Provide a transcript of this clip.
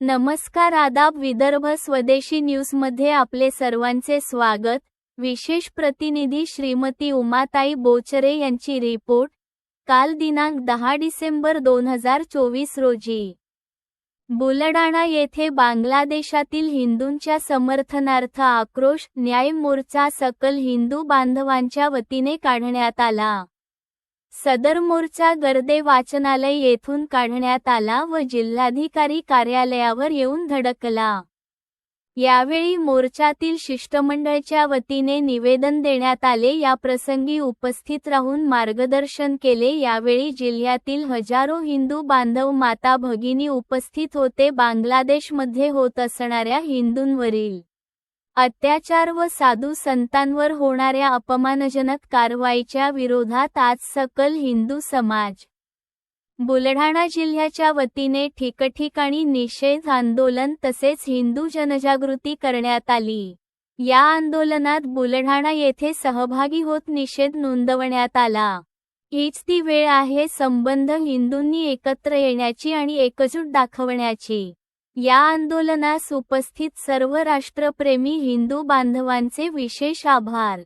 नमस्कार आदाब विदर्भ स्वदेशी न्यूजमध्ये आपले सर्वांचे स्वागत. विशेष प्रतिनिधी श्रीमती उमाताई बोचरे यांची रिपोर्ट. काल दिनांक दहा डिसेंबर दोन हजार चोवीस रोजी. बुलडाणा येथे बांगलादेशातील हिंदूंच्या समर्थनार्थ आक्रोश न्याय मोर्चा सकल हिंदू बांधवांच्या वतीने काढण्यात आला. सदर मोर्चा गर्दे वाचनालय येथून काढण्यात आला व जिल्हाधिकारी कार्यालयावर येऊन धडकला. यावेळी मोर्चातील शिष्टमंडळच्या वतीने निवेदन देण्यात आले. या प्रसंगी उपस्थित राहून मार्गदर्शन केले. यावेळी जिल्ह्यातील हजारो हिंदू बांधव माता भगिनी उपस्थित होते. बांगलादेशमध्ये होत असणाऱ्या हिंदूंवरील अत्याचार व साधू संतांवर होणाऱ्या अपमानजनक कारवाईच्या विरोधात आज सकल हिंदू समाज बुलढाणा जिल्ह्याच्या वतीने ठिकठिकाणी निषेध आंदोलन तसेच हिंदू जनजागृती करण्यात आली. या आंदोलनात बुलढाणा येथे सहभागी होत निषेध नोंदवण्यात आला. हीच ती वेळ आहे संबंध हिंदूंनी एकत्र येण्याची आणि एकजूट दाखवण्याची. या आंदोलनास उपस्थित सर्व राष्ट्रप्रेमी हिंदू बांधवांचे विशेष आभार.